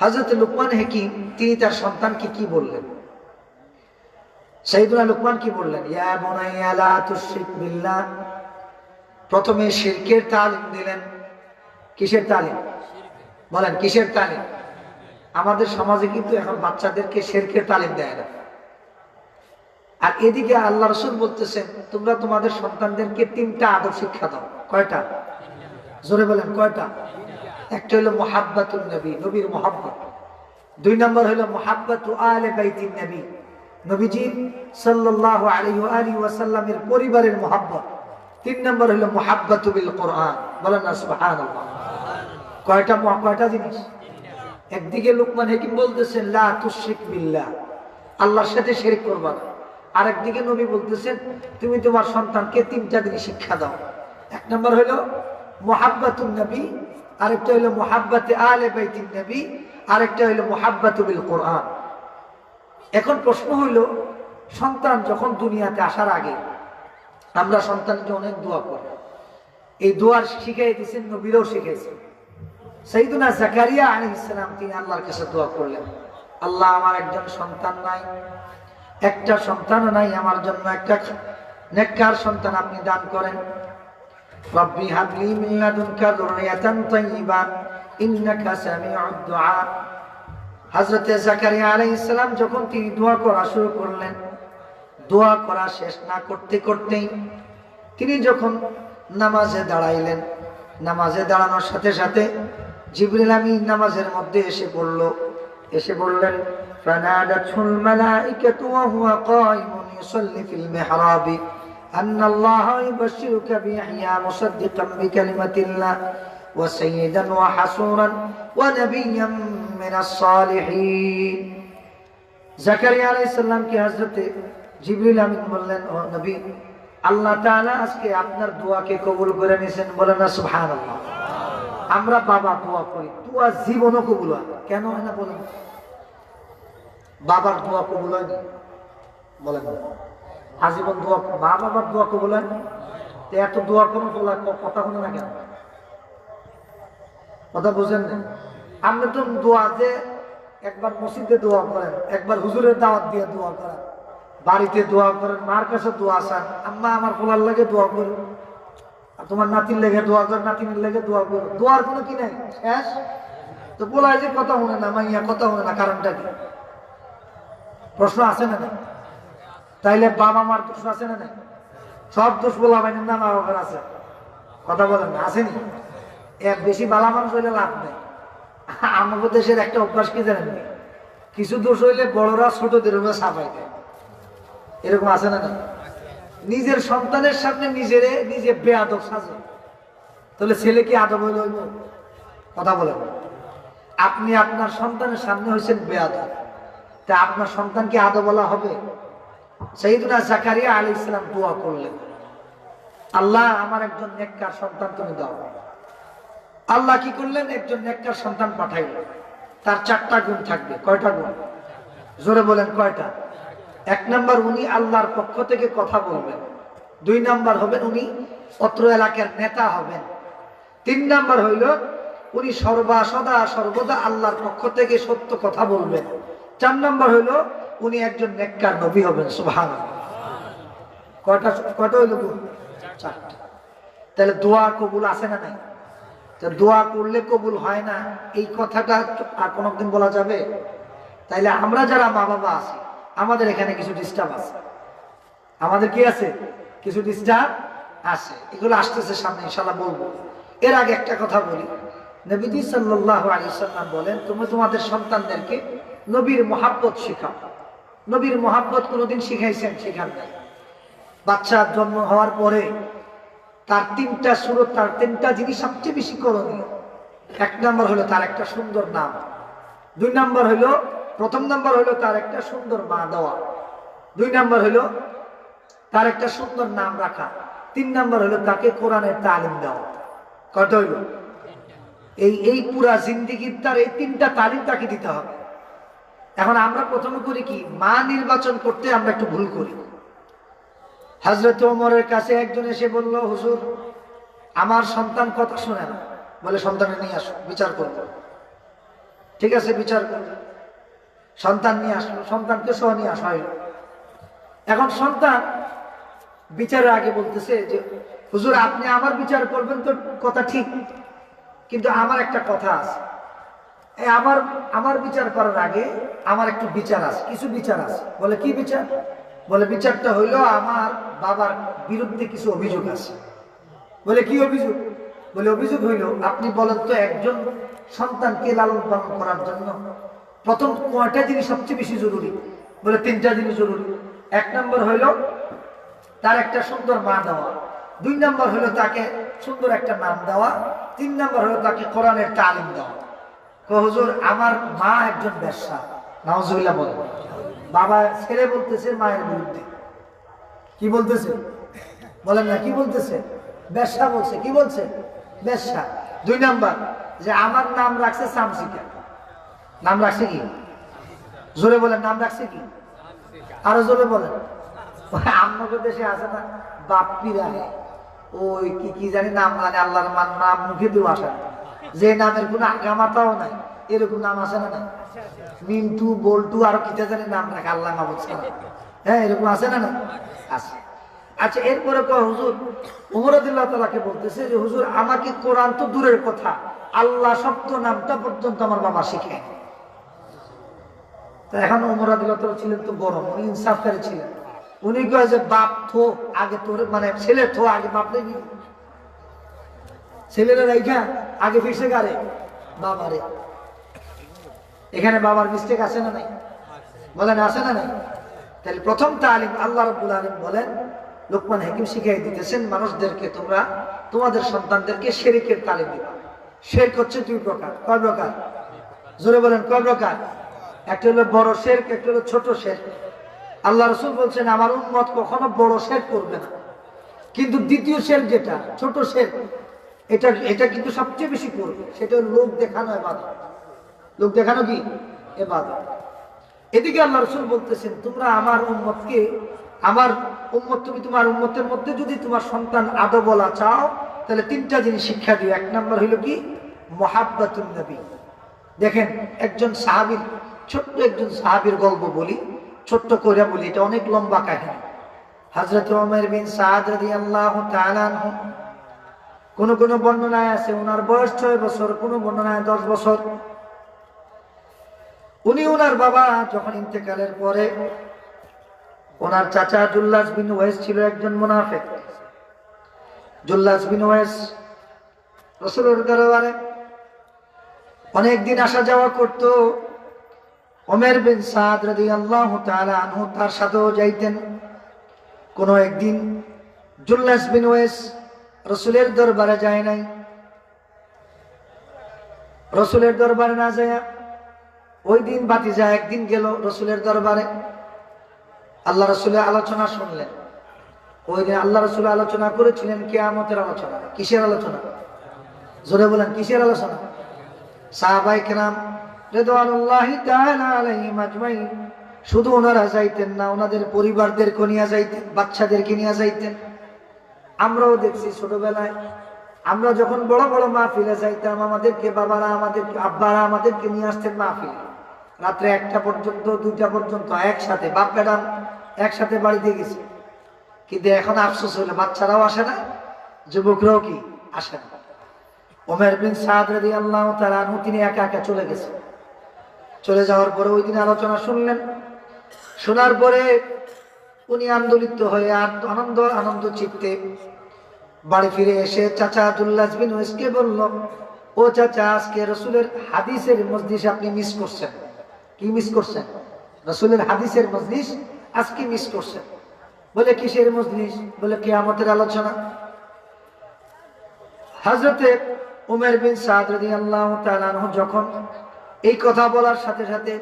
হজরত লুকমান হেকিম, তিনি তার সন্তানকে কি বললেন? সাইদুল্লাহ লুকমান কি বললেন? ইয়া লা তুশরিক বিল্লাহ। প্রথমে শিরকের তালিম দিলেন। কিসের তালিম? বলেন, কিসের তালিম? আমাদের সমাজে কিন্তু এখন বাচ্চাদেরকে শেরকের তালিম দেয় না। আর এদিকে আল্লাহ রসুল বলতেছেন, তোমরা তোমাদের সন্তানদেরকে তিনটা আদব শিক্ষা দাও। কয়টা? জোরে বলেন, কয়টা? একটা হলো মোহাব্বাতুল নবী, নবীর মোহাব্বত। দুই নম্বর হলো মোহাব্বাতু আলে বাইতিন নবী, নবীজি সাল্লাল্লাহু আলাইহি ওয়া আলিহি ওয়াসাল্লামের পরিবারের মোহাব্বত। তিন নম্বর হলো মোহাব্বাতু বিল কোরআন, বলেন না, সুবহানাল্লাহ। কয়টা কয়টা জিনিস? একদিকে লুকমান হাকিম বলতেছেন, লা তুশরিক বিল্লাহ, আল্লাহর সাথে শিরক করবা না। আরেকদিকে নবী বলতেছেন, তুমি তোমার সন্তানকে তিনটা জিনিস শিক্ষা দাও। এক নম্বর হলো মোহাব্বাতুন নবী আরেকটা হলো মোহাব্বাতে আলে বাইতিন নবী, আরেকটা হলো মোহাব্বাতু বিল কোরআন। এখন প্রশ্ন হইল, সন্তান যখন দুনিয়াতে আসার আগে, আমরা সন্তানকে অনেক দোয়া করি। এই দোয়ার শিখাই দিয়েছেন নবীরাও শিখাইছেন। সৈদুনা জাকারিয়া আলী ইসলাম তিনি আল্লাহর কাছে দোয়া করলেন, আল্লাহ আমার একজন সন্তান নাই, একটা সন্তানও নাই, আমার জন্য একটা নেককার সন্তান আপনি দান করেন। রব্বি হাবলি মিন লাদুনকা যুররিয়াতান তাইয়্যিবা ইন্নাকা সামিউদ দুআ হযরতে জাকারিয়া আলাইহিস সালাম যখন তিনি দোয়া করা শুরু করলেন দোয়া করা শেষ না করতে করতেই তিনি যখন নামাজে দাঁড়াইলেন নামাজে দাঁড়ানোর সাথে সাথে জিবরিল আমিন নামাজের মধ্যে এসে পড়ল এসে বললেন فنادته الملائكة وهو قائم يصلي في المحراب أن الله يبشرك بيحيى مصدقا بكلمة الله وسيدا وحسورا ونبيا من الصالحين জাকারিয়া আলাইহিস সালামকে হযরতে জিবরিল আমিন বললেন ও নবী আল্লাহ তাআলা আজকে আপনার দোয়াকে কবুল করে নিয়েছেন বলেন না সুবহানাল্লাহ আমরা বাবা দোয়া করি দোয়া জীবনও কবুল হয় না। কেন হয় না বলেন বাবার দোয়া কবুল হয় না বলেন না। আজীবন দোয়া মা বাবার দোয়া কবুল হয়? তো এত দোয়া কোনো বলা কথা হলো না কেন? কথা বুঝেন না আপনি তো দোয়া যে একবার মসজিদে দোয়া করেন, একবার হুজুরের দাওয়াত দিয়ে দোয়া করেন, বাড়িতে দোয়া করেন, মার কাছে দোয়া চান, আম্মা আমার ফোলার লাগে দোয়া করুন, আর তোমার নাতির লেগে দোয়া কর, নাতিনের লেগে দোয়া করো, দোয়ার কোনো কি নাই? শেষ? তো বলা যে কথা শুনে না, মাইয়া কথা শুনে না, কারণটা কি? প্রশ্ন আছে না তাইলে বাবা মার দোষ আছে না সব দোষ বলা বাইনের না মা বাবার আছে। কথা বলেন না আসেনি এক বেশি বালা মানুষ হইলে লাভ নেই। আমাদের দেশের একটা অভ্যাস কি জানেন? কিছু দোষ হইলে বড়রা ছোটদের উপরে সাফাই দেয়। এরকম আছে না না নিজের সন্তানের সামনে নিজেরে, নিজে বেআদব সাজে। তাহলে ছেলে কি আদব হইল হইব? কথা বলেন। আপনি আপনার সন্তানের সামনে হয়েছেন বেআদব। তা আপনার সন্তানকে আদব বলা হবে? সেইদুনা জাকারিয়া আলী ইসলাম দোয়া করলেন। আল্লাহ, আমার একজন নেককার সন্তান তুমি দাও। আল্লাহ কি করলেন? একজন নেককার সন্তান পাঠাইলেন। তার চারটা গুণ থাকবে। কয়টা গুণ? জোরে বলেন, কয়টা? এক নাম্বার, উনি আল্লাহর পক্ষ থেকে কথা বলবেন। দুই নাম্বার হবেন উনি অত্র এলাকার নেতা হবেন। তিন নাম্বার হইল, উনি সর্বা সদা সর্বদা আল্লাহর পক্ষ থেকে সত্য কথা বলবেন। চার নম্বর হইল উনি একজন নেককার নবী হবেন সুভান কয়টা কয়টা হইল? চারটা। তাহলে দোয়া কবুল আছে না নাই? তো দোয়া করলে কবুল হয় না, এই কথাটা আর কোনোদিন বলা যাবে? তাইলে আমরা যারা মা বাবা আছি, আমাদের এখানে কিছু ডিস্টার্ব আছে। আমাদের কি আছে? কিছু ডিস্টার্ব আছে। এগুলো আসতেছে সামনে ইনশাল্লাহ বলব। এর আগে একটা কথা বলি। নবীজি সাল্লাহ আলী সাল্লাম বলেন তুমি তোমাদের সন্তানদেরকে নবীর মহাব্বত শেখাও নবীর মহাব্বত কোনোদিন শিখাইছেন, শেখান নাই। বাচ্চা জন্ম হওয়ার পরে তার তিনটা সুরত, তার তিনটা জিনিস সবচেয়ে বেশি করণীয়। এক নম্বর হলো তার একটা সুন্দর নাম। দুই নম্বর হলো, প্রথম নম্বর হলো তার একটা সুন্দর মা দেওয়া। দুই নম্বর হলো তার একটা সুন্দর নাম রাখা। তিন নম্বর হলো তাকে কোরআনের তালিম দেওয়া। কত হইল? এই এই পুরা জিন্দিগির তার এই তিনটা তালিম তাকে দিতে হবে। এখন আমরা প্রথমে করি কি, মা নির্বাচন করতে আমরা একটু ভুল করি। হজরত ওমরের কাছে একজন এসে বলল, হুজুর, আমার সন্তান কথা শুনে না বলে সন্তানে নিয়ে আসো, বিচার করব। ঠিক আছে, বিচার করবে। সন্তান নিয়ে আসলো, সন্তানকে সহ নিয়ে আসা হইল। এখন সন্তান বিচারের আগে বলতেছে যে, হুজুর, আপনি আমার বিচার করবেন তো কথা ঠিক, কিন্তু আমার একটা কথা আছে। আমার আমার বিচার করার আগে আমার একটু বিচার আছে। কিছু বিচার আছে। বলে, কি বিচার? বলে, বিচারটা হইল আমার বাবার বিরুদ্ধে কিছু অভিযোগ আছে। বলে, কি অভিযোগ? বলে, অভিযোগ হইল, আপনি বলেন তো একজন সন্তানকে লালন পালন করার জন্য প্রথম কয়টা জিনিস সবচেয়ে বেশি জরুরি? বলে, তিনটা জিনিস জরুরি। এক নম্বর হইল, তার একটা সুন্দর মা দেওয়া। দুই নম্বর হলো তাকে সুন্দর একটা নাম দেওয়া। তিন নম্বর হলো তাকে কোরআনের তালিম দেওয়া। হুজুর, আমার মা একজন ব্যবসা। নওয়াজুল্লাহ বলে বাবা, ছেলে বলতেছে মায়ের বিরুদ্ধে। কি বলতেছে? বলেন না, কি বলতেছে? ব্যবসা বলছে, কি বলছে? ব্যবসা। দুই নাম্বার, যে আমার নাম রাখছে সামসিকা। নাম রাখছে কি? জোরে বলেন, নাম রাখছে কি? আরও জোরে বলেন। আপনাদের দেশে আছে না, বাপ্পিরা। ওই কি কি জানি নাম মানে আল্লাহর মান, নাম মুখে দিয়ে আসে। যে নামের কোনো আগামাতাও নাই, এরকম নাম আছে না না মিন্টু, বল্টু, আরও কিটা জানি নাম রাখে, আল্লাহ হ্যাঁ এরকম আছে না আছে। আচ্ছা এরপরে হুজুর উমরদুল্লাহ তালাকে বলতেছে যে, হুজুর, আমাকে কোরআন তো দূরের কথা। আল্লাহ শব্দ নামটা পর্যন্ত আমার বাবা শিখে এখন উমরাদুল্লাহ তালা ছিলেন তো বড়, উনি ইনসাফকারী ছিলেন। উনি কয় যে, বাপ থো, আগে তোর মানে ছেলে থো, আগে বাপ নেই ছেলেরা রাইখা আগে ফিরছে গারে বাবারে। এখানে বাবার মিস্টেক আছে না নাই? বলেন, আছে না নাই? তাহলে প্রথম তালিম আল্লাহ রব্বুল আলম বলেন, লোকমান হাকিম শিখাই দিতেছেন, মানুষদেরকে তোমরা, তোমাদের সন্তানদেরকে শেরিকের তালিম দিবা। শেরক হচ্ছে দুই প্রকার। কয় প্রকার? জোরে বলেন, কয় প্রকার? একটা হলো বড় শের একটা হলো ছোট শের আল্লাহ রসুল বলছেন, আমার উন্মত কখনো বড় শের করবে না। কিন্তু দ্বিতীয় শের যেটা, ছোট শের এটা এটা কিন্তু সবচেয়ে বেশি করবে সেটা লোক দেখানো এবার লোক দেখানো কি? এবার এদিকে আল্লাহ রসুল বলতেছেন, তোমরা আমার উম্মতকে, আমার উম্মত তুমি তোমার উম্মতের মধ্যে যদি তোমার সন্তান আদো বলা চাও, তাহলে তিনটা জিনিস শিক্ষা দিও। এক নম্বর হইল কি? মহাব্বাতুল নবী। দেখেন, একজন সাহাবীর, ছোট্ট একজন সাহাবীর গল্প বলি, ছোট্ট করে বলি, এটা অনেক লম্বা কাহিনী। হজরত ওমর বিন সাদ রাদিয়াল্লাহু তাআলা আনহু কোন কোন বর্ণনায় আছে ওনার বয়স ছয় বছর, কোন বর্ণনায় দশ বছর। উনি ওনার বাবা যখন ইন্তেকালের পরে ওনার চাচা জুল্লাস বিন ওয়েস ছিল একজন মুনাফেক। জুল্লাস বিন ওয়েস রসুলের দরবারে অনেকদিন আসা যাওয়া করত। ওমের বিন সাদ রাদি আল্লাহ আনহু তার সাথেও যাইতেন। কোনো একদিন জুল্লাস বিন ওয়েস রসুলের দরবারে যায় নাই। রসুলের দরবারে না যায় ওই দিন বাতিজা একদিন গেল রসুলের দরবারে। আল্লাহ রসুলের আলোচনা শুনলেন। ওই দিন আল্লাহ রসুল আলোচনা করেছিলেন কেয়ামতের আলোচনা। কিসের আলোচনা? জোরে বলেন, কিসের আলোচনা? সাহাবাই কেরাম শুধু ওনারা যাইতেন না, ওনাদের পরিবারদেরকে নিয়ে যাইতেন, বাচ্চাদেরকে নিয়ে যাইতেন। আমরাও দেখছি ছোটবেলায়। আমরা যখন বড় বড় মাহফিলে যাইতাম, আমাদেরকে বাবারা আমাদেরকে, আব্বারা আমাদেরকে নিয়ে আসতেন মাহফিলে। রাত্রে একটা পর্যন্ত, দুইটা পর্যন্ত, একসাথে, বাপ, ম্যাডাম একসাথে বাড়িতে গেছে। কিন্তু এখন আফসোস হইল বাচ্চারাও আসে না, যুবকরাও কি আসে না। ওমের বিন সাদ আল্লাহ তারা তিনি একা একা চলে গেছে চলে যাওয়ার পরে ওই দিন আলোচনা শুনলেন। শোনার পরে উনি আন্দোলিত হয়ে আনন্দ আনন্দ চিত্তে বাড়ি ফিরে এসে চাচা আব্দুল্লাহ বিন ওয়েসকে বলল, ও চাচা, আজকে রসুলের হাদিসের মজলিস আপনি মিস করছেন। কি মিস করছেন? রসুলের হাদিসের মজলিস আজকে মিস করছেন। বলে, কিসের মজলিস? বলে, কেয়ামতের আলোচনা। হাজরতে উমের বিন সাদ রাদিয়াল্লাহু তাআলা যখন এই কথা বলার সাথে সাথে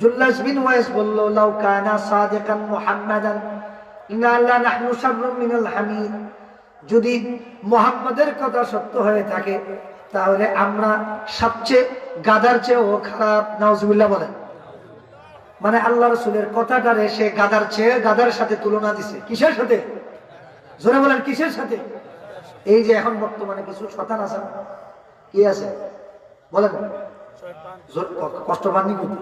জুল্লাস বিন ওয়াইস বলল, লাউ কানা সাদিকান মুহাম্মাদান, ইন্না লা নাহনু শাররুম মিনাল হামিদ। যদি মোহাম্মদের কথা সত্য হয়ে থাকে, তাহলে আমরা সবচেয়ে, গাদার চেয়েও খারাপ, নাউজুবিল্লাহ বলেন। মানে আল্লাহ রসুলের কথাটারে সে গাদার চেয়ে গাদার সাথে তুলনা দিছে। কিসের সাথে? জোরে বলেন, কিসের সাথে? এই যে এখন বর্তমানে কিছু শতান আছে, কি আছে? বলেন। কষ্ট পাননি কিন্তু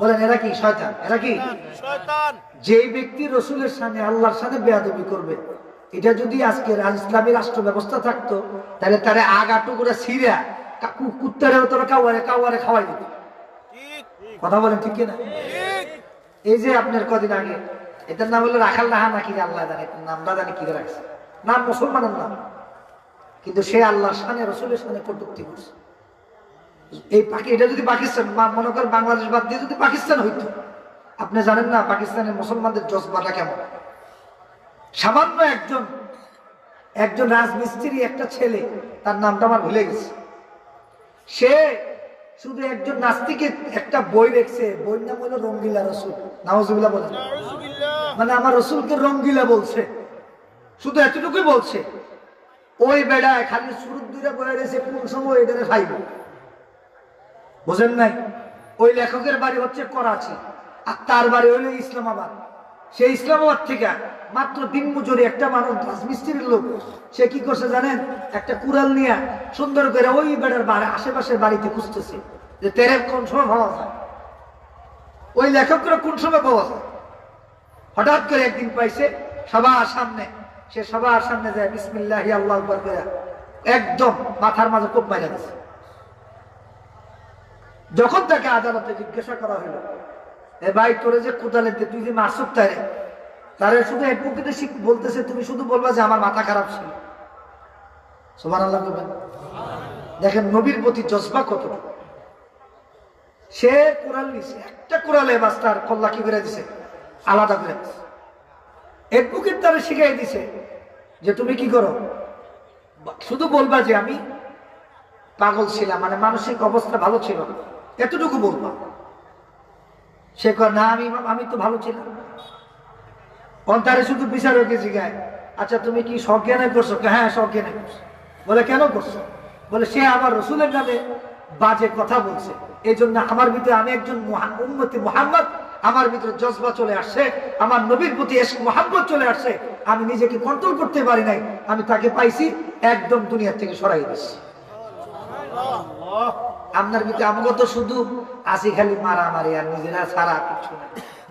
বলেন এরা কি শয়তান? এরা কি? শয়তান যেই ব্যক্তি রসুলের সামনে আল্লাহর সামনে বেয়াদবি করবে এটা যদি আজকে ইসলামী রাষ্ট্র ব্যবস্থা থাকতো তাহলে তারা আগাটু করে সিরিয়া কুত্তারে তোরা কাউয়ারে কাউয়ারে খাওয়াই দিত। ঠিক কথা বলেন ঠিক কিনা? ঠিক। এই যে আপনার কদিন আগে এটার নাম হলো রাখাল রাহা নাকি আল্লাহ জানে নামটা জানি কি রাখছে। নাম মুসলমানের নাম। কিন্তু সে আল্লাহর সামনে রসুলের সামনে কটুক্তি করছে। এই এটা যদি পাকিস্তান মনে করেন বাংলাদেশ বাদ দিয়ে যদি পাকিস্তান হইতো আপনি জানেন না পাকিস্তানের মুসলমানদের জজবাটা কেমন? সামান্য একজন একজন রাজমিস্ত্রি একটা ছেলে তার নামটা আমার ভুলে গেছে। সে শুধু একজন নাস্তিকের একটা বই রেখছে বইয়ের নাম হলো রঙ্গিলা রসুল। নাওজুবিল্লাহ বলেন। মানে আমার রসুলকে রঙ্গিলা বলছে। শুধু এতটুকুই বলছে। ওই বেড়ায় খালি সুরুত দূরে বয়ে রয়েছে কোন সময় এদের খাইব? বুঝেন নাই? ওই লেখকের বাড়ি হচ্ছে করাচি, আর তার বাড়ি হলো ইসলামাবাদ। সে ইসলামাবাদ থেকে মাত্র দিন মজুরি একটা মানুষ রাজমিস্ত্রির লোক, সে কি করছে জানেন? একটা কুড়াল নিয়ে সুন্দর করে ওই বেড়ার বাড়ি আশেপাশের বাড়িতে খুঁজতেছে, যে তেরে কোন সময় পাওয়া যায়। ওই লেখকরা কোন সময় পাওয়া যায়? হঠাৎ করে একদিন পাইছে সবার সামনে, সে সবার সামনে যায়, বিসমিল্লাহ, আল্লাহ একদম মাথার মাঝে কোপ মারা গেছে যখন তাকে আদালতে জিজ্ঞাসা করা হলো, এ ভাই, তোরে যে কোদালে দিয়ে তুই যে মাসুক তারে? তারে শুধু অ্যাডভোকেটে বলতেছে, তুমি শুধু বলবা যে আমার মাথা খারাপ ছিল। সোমান আল্লাহ দেখেন, নবীর প্রতি জজবা কত সে কোরআন নিছে একটা কোরআলে বাস তার কল্লা কি করে দিছে, আলাদা করে দিছে। অ্যাডভোকেট তারা শিখাই দিছে যে তুমি কি করো? শুধু বলবা যে আমি পাগল ছিলাম মানে মানসিক অবস্থা ভালো ছিল না। এতটুকু বলবা? সে না, আমি আমি তো ভালো ছিলাম। অন্তারে শুধু বিচারকে জিগায় আচ্ছা তুমি কি সজ্ঞানে করছ? হ্যাঁ সজ্ঞানে করছ। বলে, কেন করছ? বলে, সে আমার রসুলের নামে বাজে কথা বলছে। এই জন্য আমার ভিতরে আমি একজন উম্মতি মোহাম্মদ। আমার ভিতরে জজবা চলে আসছে। আমার নবীর প্রতি এসে মোহাম্মদ চলে আসছে। আমি নিজেকে কন্ট্রোল করতে পারি নাই। আমি তাকে পাইছি, একদম দুনিয়ার থেকে সরাই দিচ্ছি। আপনার ভিতরে আমাকে তো শুধু আসি খালি মারামারি আর নিজেরা ছাড়া কিছু না।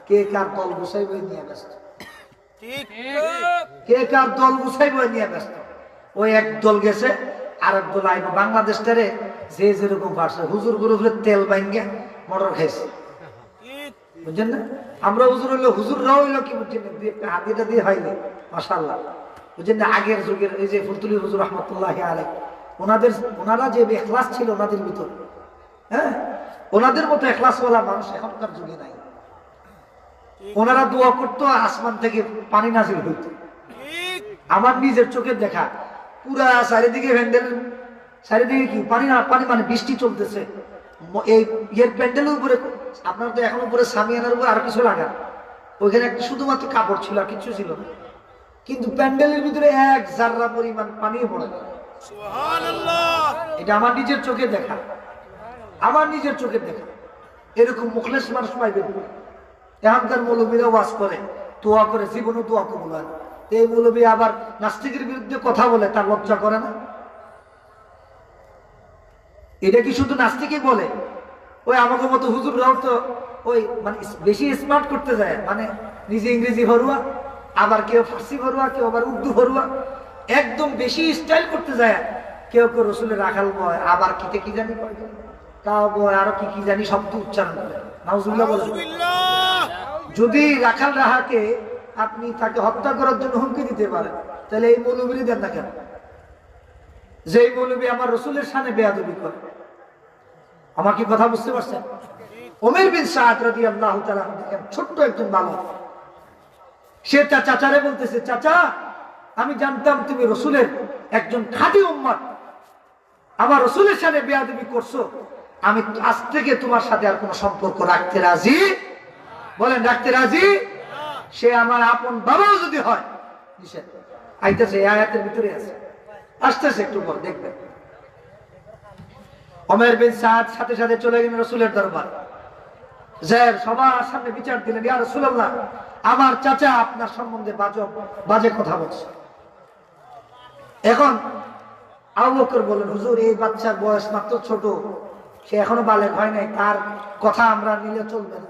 কে কার দল গুছাই বই নিয়ে ব্যস্ত? কে কার দল গুছাই বই নিয়ে ব্যস্ত? ওই এক দল গেছে আর এক দল আইব। বাংলাদেশটারে যে যেরকম পারছে। হুজুর গুরু তেল বাইঙ্গে মটর খাইছে। বুঝছেন না? আমরা হুজুর হইল হুজুররাও হইল কি বুঝছেন দুই একটা হাতিটা দিয়ে হয়নি। মাসাল্লাহ বুঝছেন না? আগের যুগের এই যে ফুলতুলি হুজুর রহমতুল্লাহ আলাই ওনাদের, ওনারা যে এখলাস ছিল ওনাদের ভিতর হ্যাঁ? ওনাদের মতো এখলাসওয়ালা মানুষ এখনকার যুগে নাই। ওনারা দোয়া করতো আসমান থেকে পানি নাজিল হইতো। আমার নিজের চোখে দেখা, পুরা চারিদিকে ভ্যান্ডেল চারিদিকে কি? পানি না, পানি মানে বৃষ্টি চলতেছে। এই ইয়ের প্যান্ডেলের উপরে, আপনার তো এখন উপরে সামিয়ানার উপরে আর কিছু লাগান ওইখানে একটা শুধুমাত্র কাপড় ছিল আর কিছু ছিল না। কিন্তু প্যান্ডেলের ভিতরে এক জাররা পরিমাণ পানিও পড়ে। না এটা আমার নিজের চোখে দেখা। আমার নিজের চোখে দেখা। এরকম মুখলেস মানুষ পাইবেন না। এখনকার মৌলবীরা ওয়াজ করে, দোয়া করে জীবনে দোয়া কবুল হয় এই মৌলবী আবার নাস্তিকের বিরুদ্ধে কথা বলে, তার লজ্জা করে না? এটা কি শুধু নাস্তিকই বলে? ওই আমাকে মতো হুজুররাও তো ওই মানে বেশি স্মার্ট করতে যায়। মানে নিজে ইংরেজি ভরুয়া, আবার কেউ ফার্সি ভরুয়া, কেউ আবার উর্দু ভরুয়া। একদম বেশি স্টাইল করতে যায়। কেউ কেউ রসুলের রাখাল বয় আবার কিতে কি জানি জানি। বয় আরও কি কি জানি শব্দ উচ্চারণ করে। বলে যদি রাখাল রাহাকে আপনি তাকে হত্যা করার জন্য হুমকি দিতে পারেন তাহলে এই মৌলবীরই দেন না কেন? যে এই মৌলবী আমার রসুলের সামনে বেয়াদবি করে। আমার কি কথা বুঝতে পারছেন? ওমের বিন সাদ রাদি আল্লাহ ছোট্ট একজন বালক। সে তার চাচারে বলতেছে চাচা আমি জানতাম তুমি রসুলের একজন খাঁটি উম্মত আমার রসুলের সাথে বেয়াদবি করছ। আমি আজ থেকে তোমার সাথে আর কোনো সম্পর্ক রাখতে রাজি? বলেন, রাখতে রাজি? সে আমার আপন বাবাও যদি হয় আইতেছে আয়াতের ভিতরে আছে। আসতেছে একটু পর, দেখবেন। অমের বিন সাদ সাথে সাথে চলে গেলেন রসুলের দরবার। জের, সবার সামনে বিচার দিলেন, ইয়া রসুল্লাহ আমার চাচা আপনার সম্বন্ধে বাজব, বাজে কথা বলছে। এখন আবু বকর বলেন হুজুর, এই বাচ্চার বয়স মাত্র ছোট। সে এখনও বালেক হয় নাই। তার কথা আমরা নিলে চলবে না।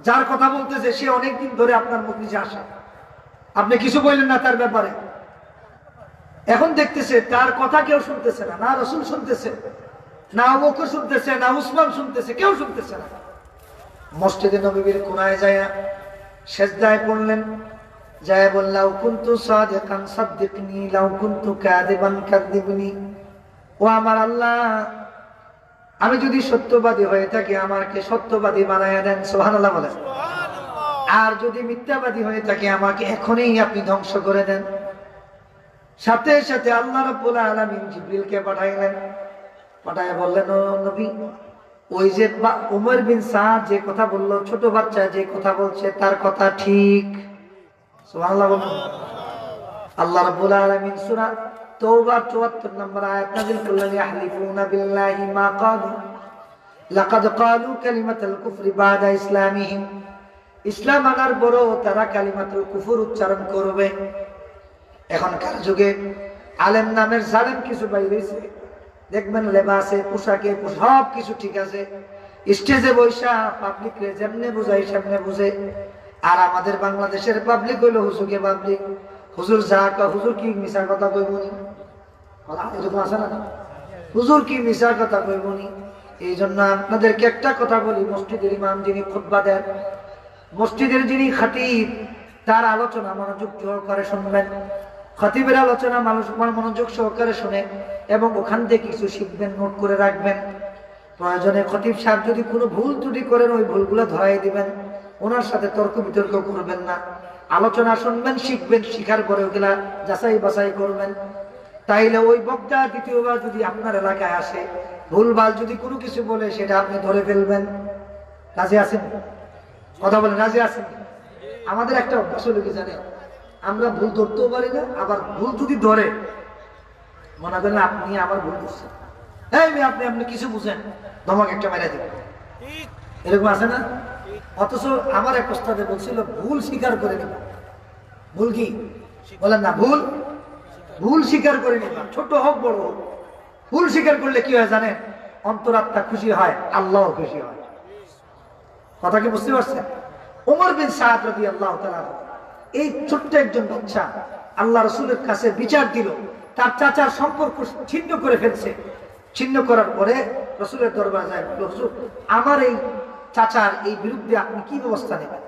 যার কথা বলতেছে, সে অনেকদিন ধরে আপনার মজলিসে আসে। আপনি কিছু বললেন না তার ব্যাপারে? এখন দেখতেছে, তার কথা কেউ শুনতেছে না। না রসুল শুনতেছে, না বকর শুনতেছে, না উসমান শুনতেছে, কেউ শুনতেছে না। মসজিদে নবীর কোনায় যায় সেজদায় পড়লেন। যায় বললাও কুন্তু সাদিকান সাদ্দিকনি লাউ কুন্তু কাযিবান কাযিবনি। ও আমার আল্লাহ আমি যদি সত্যবাদী হয়ে থাকি আমাকে সত্যবাদী বানায়া দেন সুবহানাল্লাহ বলেন। আর যদি মিথ্যাবাদী হয়ে থাকি আমাকে এখনই আপনি ধ্বংস করে দেন। সাথে সাথে আল্লাহ রাব্বুল আলামিন জিবরিলকে পাঠাইলেন। পাঠায় বললেন ও নবী ওই যে বা- উমর বিন সাদ যে কথা বলল ছোট বাচ্চা যে কথা বলছে তার কথা ঠিক। আল্লাহ রাব্বুল আলামিন সূরা তওবা 74 নম্বর ইসলাম আনার তারা কুফর উচ্চারণ করবে। এখনকার যুগে? আলেম নামের জালেম কিছু বাইরেছে দেখবেন লেবাসে, পোশাকে সব কিছু ঠিক আছে। স্টেজে বৈশা পাবলিক রে যেমনে বুঝাই সেমনে বুঝে। আর আমাদের বাংলাদেশের পাবলিক হইল হুজুকে পাবলিক হুজুর যা হুজুর কি মিশার কথা কইবনি এরকম আছে না? হুজুর কি মিশার কথা কইবনি এই জন্য আপনাদেরকে একটা কথা বলি, মসজিদের ইমাম যিনি খুতবা দেন, মসজিদের যিনি খাতিব, তার আলোচনা মনোযোগ সহকারে শুনবেন। খতিবের আলোচনা মানুষ মনোযোগ সহকারে শুনে এবং ওখান থেকে কিছু শিখবেন, নোট করে রাখবেন। প্রয়োজনে খতিব সাহেব যদি কোনো ভুল ত্রুটি করেন, ওই ভুলগুলো ধরাই দিবেন। ওনার সাথে তর্ক বিতর্ক করবেন না। আলোচনা শুনবেন শিখবেন শিখার পরে ওগুলা যাচাই বাছাই করবেন। তাইলে ওই বক্তা দ্বিতীয়বার যদি আপনার এলাকায় আসে ভুলভাল যদি কোনো কিছু বলে সেটা আপনি ধরে ফেলবেন। রাজি আছেন? কথা বলেন রাজি আছেন? আমাদের একটা অভ্যাস হলো কি জানে আমরা ভুল ধরতেও পারি না আবার ভুল যদি ধরে মনে করেন আপনি আমার ভুল করছেন হ্যাঁ আপনি আপনি কিছু বুঝেন ধমক একটা মেরে দিবেন। এরকম আছে না? অথচ আমার এক ওস্তাদে বলছিল, ভুল স্বীকার করে নিবা। ভুল কি? বলেন না, ভুল? ভুল স্বীকার করে নিবা, ছোট হোক, বড় হোক। ভুল স্বীকার করলে কি হয় জানেন? অন্তরাত্মা খুশি হয় আল্লাহ খুশি হয়। কথা কি বুঝতে পারছেন? ওমর বিন সাদ রবি আল্লাহ এই ছোট্ট একজন বাচ্চা আল্লাহ রসুলের কাছে বিচার দিল, তার চাচার সম্পর্ক ছিন্ন করে ফেলছে। ছিন্ন করার পরে রসুলের দরবার যায় আমার এই চাচার এই বিরুদ্ধে আপনি কি ব্যবস্থা নেবেন?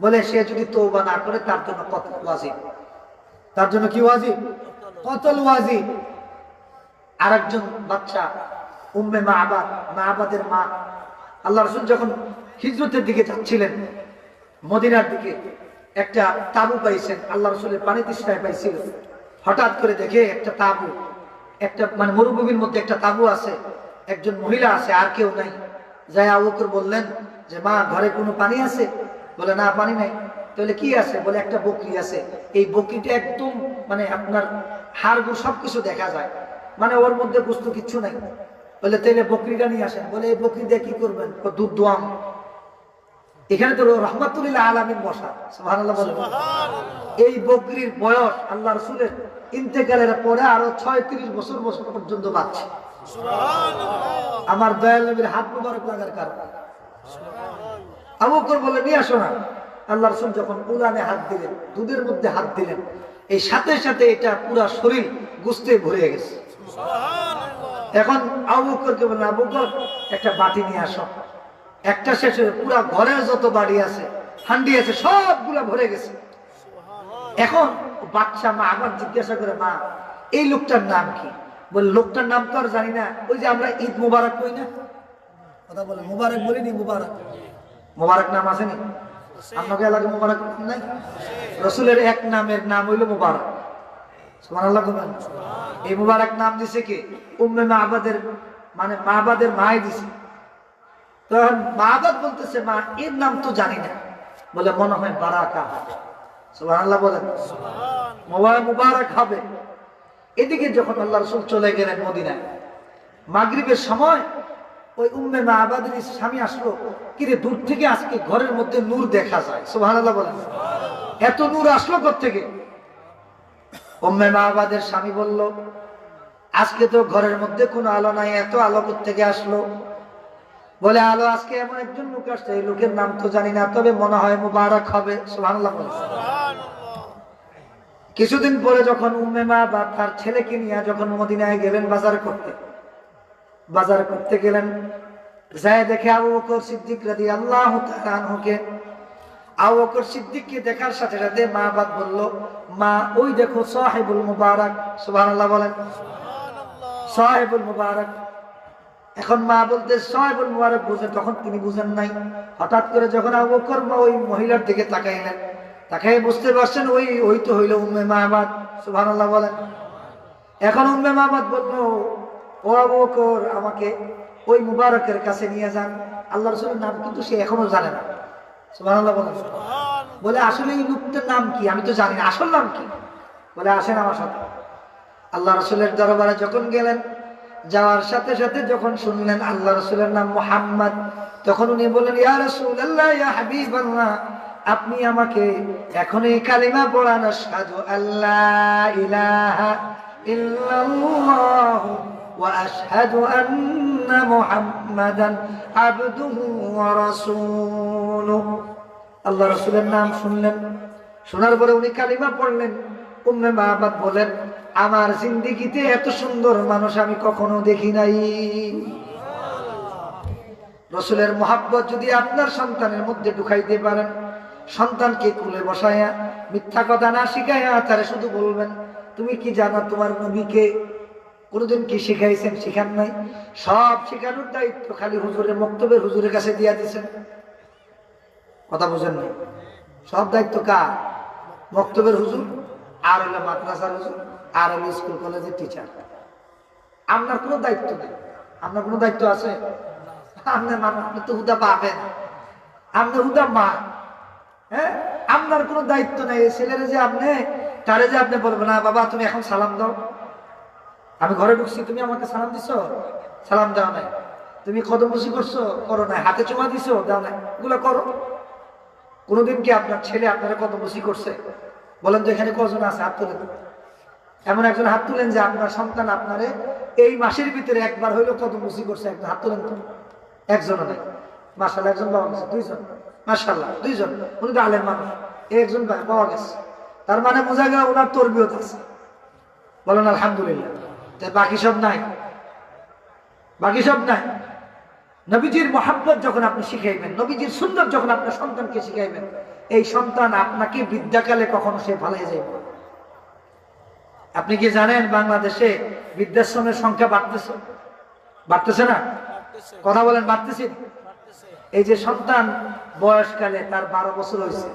বলে সে যদি তৌবা না করে, তার জন্য কতল ওয়াজিব। তার জন্য কি ওয়াজিব? কতল ওয়াজিব। আরেকজন বাচ্চা, উম্মে মা আবাদ মা আবাদের মা, আল্লাহ রসুল যখন হিজরতের দিকে যাচ্ছিলেন, মদিনার দিকে, একটা তাবু পাইছেন, আল্লাহ রসুলের পানি তৃষ্ণায় পাইছিল। হঠাৎ করে দেখে একটা তাবু, একটা মানে মরুভূমির মধ্যে একটা তাবু আছে, একজন মহিলা আছে, আর কেউ নাই। যাই আবুকর বললেন যে মা ঘরে কোনো পানি আছে? বলে না পানি নাই। তাহলে কি আছে? বলে একটা বকরি আছে। এই বকরিটা একদম মানে আপনার হাড়গুড় সবকিছু দেখা যায়। মানে ওর মধ্যে বস্তু কিচ্ছু নাই। বলে তাহলে বকরিটা নিয়ে আসেন। বলে এই বকরি দিয়ে কি করবেন? দুধ দোয়াম এখানে তো রহমাতুল্লাহ আলামিন বসা। এই বকরির বয়স আল্লাহ রসুলের ইন্তেকালের পরে আরও ছয়ত্রিশ বছর বছর পর্যন্ত বাঁচছে। আমার দয়াল নবীর হাত মুবারক লাগার কারণে। আবু বলে নিয়ে আসো না। আল্লাহ রসুল যখন উলানে হাত দিলেন দুধের মধ্যে হাত দিলেন এই সাথে সাথে এটা পুরা শরীর গুস্তে ভরে গেছে। এখন আবু বকরকে বললেন আবু বকর একটা বাটি নিয়ে আসো। একটা শেষে পুরা ঘরের যত বাড়ি আছে হান্ডি আছে সবগুলা ভরে গেছে। এখন বাচ্চা মা আবার জিজ্ঞাসা করে মা এই লোকটার নাম কি? বলে লোকটার নাম তো আর জানি না। ওই যে আমরা ঈদ মুবারক কই না? কথা বলে মুবারক বলিনি মুবারক। মুবারক নাম আছে নি? আপনাকে এলাকায় মুবারক নাই? রসুলের এক নামের নাম হইল মুবারক। সুবহানাল্লাহ বলবেন এই মুবারক নাম দিছে কি? উম্মে মাহবাদের মানে মাহবাদের মাই দিছে। তখন মাহবাদ বলতেছে মা এর নাম তো জানি না। বলে মনে হয় বারাকা হবে। সুবহানাল্লাহ বলেন। মোবারক মুবারক হবে। এদিকে যখন আল্লাহ রসুল চলে গেলেন মদিনায়, মাগরিবের সময়, ওই উম্মে মা আবাদের স্বামী আসলো, কিরে, দূর থেকে আজকে ঘরের মধ্যে নূর দেখা যায়? সুবহানাল্লাহ বলেন। এত নূর আসলো থেকে উম্মে মা আবাদের স্বামী বলল, আজকে তো ঘরের মধ্যে কোনো আলো নাই, এত আলো থেকে আসলো? বলে, আলো আজকে এমন একজন লোক আসছে, এই লোকের নাম তো জানি না, তবে মনে হয় মুবারক হবে। সুবহানাল্লাহ বলে সুবহানাল্লাহ কিছুদিন পরে যখন উম্মে মা বা তার ছেলেকে নিয়ে যখন মদিনায় গেলেন বাজার করতে বাজার করতে গেলেন যায় দেখে আবু বকর সিদ্দিক রাদি আল্লাহ আনহুকে আবু বকর সিদ্দিককে দেখার সাথে সাথে মা বাদ বলল মা ওই দেখো সাহেবুল মুবারক। সুবহানাল্লাহ বলেন। সাহেবুল মুবারক। এখন মা বলতে সাহেবুল মুবারক বুঝেন তখন তিনি বুঝেন নাই। হঠাৎ করে যখন আবু বকর মা ওই মহিলার দিকে তাকাইলেন তাকাই বুঝতে পারছেন, ওই ওই তো হইল উম্মে মাহবাদ, সুবহানাল্লাহ বলেন। এখন উম্মে মাহবাদ বলল, ও আবু আমাকে ওই মুবারকের কাছে নিয়ে যান। আল্লাহ রসুলের নাম কিন্তু সে এখনও জানে না। বলে, আসলে এই লোকটার নাম কি? আমি তো জানি না। আসল নাম কি? বলে, আসেন আমার সাথে। আল্লাহ রসুলের দরবারে যখন গেলেন, যাওয়ার সাথে সাথে যখন শুনলেন আল্লাহ রসুলের নাম মোহাম্মদ, তখন উনি বললেন, ইয়া রসুল আল্লাহ ইয়া হাবিব আল্লাহ আপনি আমাকে এখন এই কালিমা পড়ান আশহাদু আল্লাহ ইলাহা ইল্লাল্লাহ ওয়া আশহাদু আন্না মুহাম্মাদান আবদুহু ওয়া আল্লাহ রসুলের নাম শুনলেন। শোনার পরে উনি কালিমা পড়লেন। উম্মে মাহবাদ বলেন আমার জিন্দিগিতে এত সুন্দর মানুষ আমি কখনো দেখি নাই। রসুলের মোহাব্বত যদি আপনার সন্তানের মধ্যে ঢুকাইতে পারেন সন্তানকে কুলে বসায়া, মিথ্যা কথা না শিখাইয়া তারা শুধু বলবেন, তুমি কি জানো তোমার নবীকে কোনোদিন কি শিখাইছেন? শিখান নাই? সব শেখানোর দায়িত্ব খালি হুজুরের, মক্তবের হুজুরের কাছে দিয়া দিয়েছেন কথা বুঝেন নাই? সব দায়িত্ব কার? মক্তবের হুজুর, আর হলো মাদ্রাসার হুজুর, আর হলো স্কুল কলেজের টিচার আপনার কোনো দায়িত্ব নেই। আপনার কোনো দায়িত্ব আছে? আপনার মা আপনি তো হুদা পাবেন আপনি হুদা মা হ্যাঁ? আপনার কোনো দায়িত্ব নেই। ছেলেরে যে আপনি, তারে যে আপনি বলবেন, না বাবা, তুমি এখন সালাম দাও। আমি ঘরে ঢুকছি, তুমি আমাকে সালাম দিছো? সালাম দাও নাই। তুমি কদম বসি করছ? করো নাই। হাতে চুমা দিছো? দাও নাই। এগুলো করো। কোনোদিন কি আপনার ছেলে আপনারা কত বসি করছে? বলেন তো, এখানে কজন আছে? হাত তুলেন। এমন একজন হাত তুলেন যে আপনার সন্তান আপনারে এই মাসের ভিতরে একবার হইল কত বসি করছে। একটা হাত তুলেন তো। একজনও নাই। মাসাল্লাহ একজন পাওয়া গেছে দুইজন। মাসাল্লাহ দুইজন, উনি তো আলের মানুষ। একজন পাওয়া গেছে। তার মানে বোঝা গেল ওনার তরবিয়ত আছে। বলেন, আলহামদুলিল্লাহ। তো বাকি সব নাই। বাকি সব নাই। নবীজির মোহাম্মত যখন আপনি শিখাইবেন, নবীজির সুন্দর যখন আপনার সন্তানকে শিখাইবেন, এই সন্তান আপনাকে বিদ্যাকালে কখনো সে ভালো যাবে আপনি কি জানেন, বাংলাদেশে বৃদ্ধাশ্রমের সংখ্যা বাড়তেছে? বাড়তেছে না? কথা বলেন, বাড়তেছে? এই যে সন্তান বয়সকালে তার বারো বছর হয়েছে,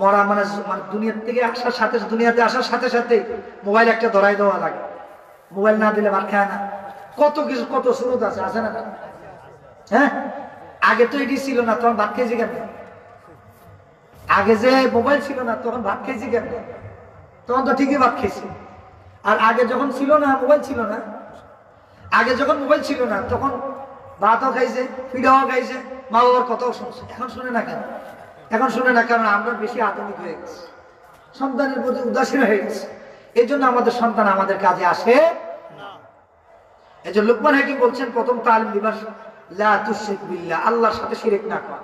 মরা মানে মানে দুনিয়ার থেকে আসার সাথে দুনিয়াতে আসার সাথে সাথে মোবাইল একটা ধরাই দেওয়া লাগে। মোবাইল না দিলে ভাত খায় না। কত কিছু, কত সুরত আছে আছে না হ্যাঁ? আগে তো এটি ছিল না, তখন ভাত খেয়েছি কেন আগে যে মোবাইল ছিল না, তখন ভাত খেয়েছি কেন তখন তো ঠিকই ভাত খেয়েছি। আর আগে যখন ছিল না, মোবাইল ছিল না, আগে যখন মোবাইল ছিল না, তখন ভাতও খাইছে পিঠাও খাইছে। মা বাবার কথাও শুনছে। এখন শুনে না কেন? এখন শুনে না কারণ আমরা বেশি আধুনিক হয়ে গেছি। সন্তানের প্রতি উদাসীন হয়ে গেছে। এই জন্য আমাদের সন্তান আমাদের কাজে আসে এই যে লোকমান হাকিম বলছেন, প্রথম তালিম দিবাস বিল্লাহ, আল্লাহর সাথে শিরিক না করা।